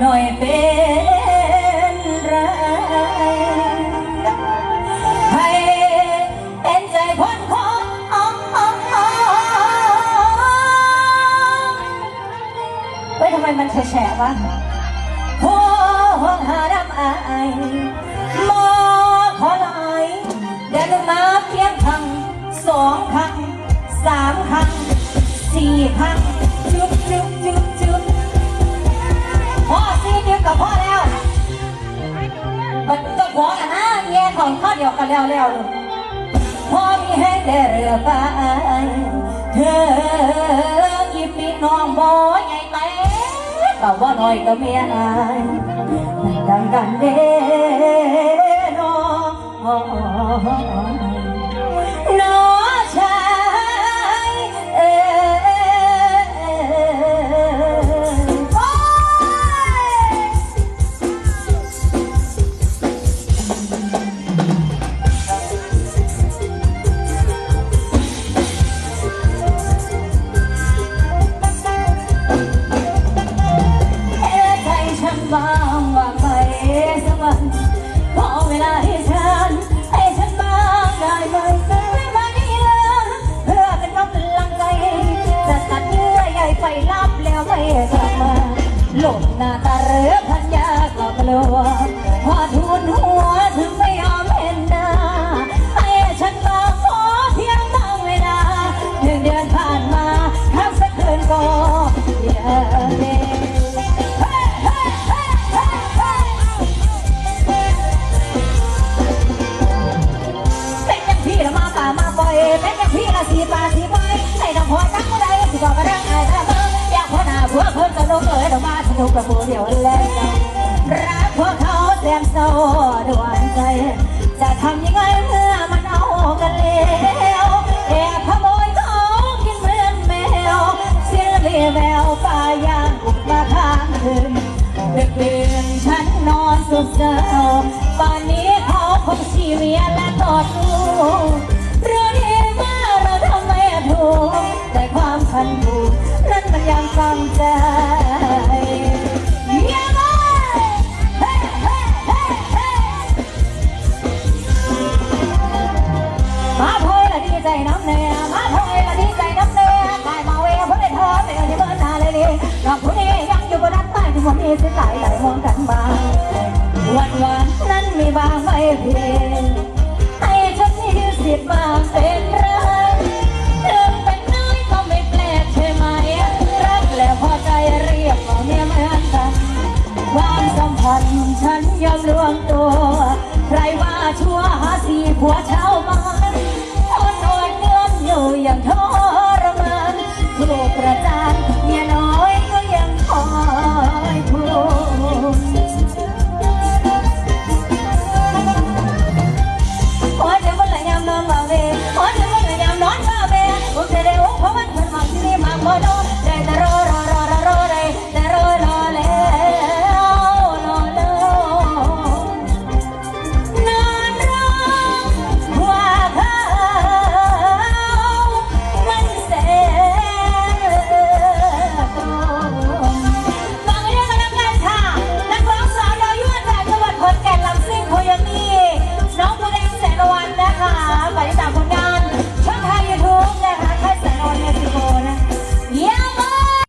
หน่อยเป็นไรให้เป็นใจคนของเฮ้ยทำไมมันแฉะวะโอ้ห้องหาดำอาย องข้อเดียวกันแล้วแล้วพอมีแห้งได้เรือไปเธออีปีน้องบ่ใหญ่แต่ก็ว่าน้อยก็เมียอายดังกันเด้น้อง หลบหน้าตาเรือพันยาก็กลัวพอทุนหัวถึงไม่ยอมเห็นหน้าให้ฉันมาขอเพียงตั้งเวลาหนึ่งเดือนผ่านมาทักสักคืนก็อย่าเด็เฮ้เฮ้เฮ้เฮ้เฮ้เป็นอย่างพี่ละมาป่ามาปล่อยเป็นอย่างพี่ละสีป่าสีปล่อยให้อกหัวจักก็ได้สิบอกกระดัง อ๋ยดอกมาสนุกกับผู้เดียวแล้วรักพวกเขาแสนโซ่ดวนใจ จะทำยังไงเมื่อมันเอากันแล้วแอบขโมยเของกินเหมือนแมวเสียเรียแววป่ายางอุดมาข้างคืนดึกดื่นฉันนอนสุดเศร้าป่านนี้เขาคงชีเวียและตอสู้รู้ หอมเอสหลายหลายหอมกันบางวันวานนั้นไม่บางไม่เพียงให้ฉันมีสิทธิ์มาเป็นรักเดินเป็นน้อยก็ไม่แปลกใช่ไหม รักแล้วพอใจเรียกว่าเมียเหมือนกันความสัมพันธ์ฉันยอมรวมตัว ใครว่าชั่วหาสีผัวเช้ามาทนอดเงื่อนอยู่อย่างทน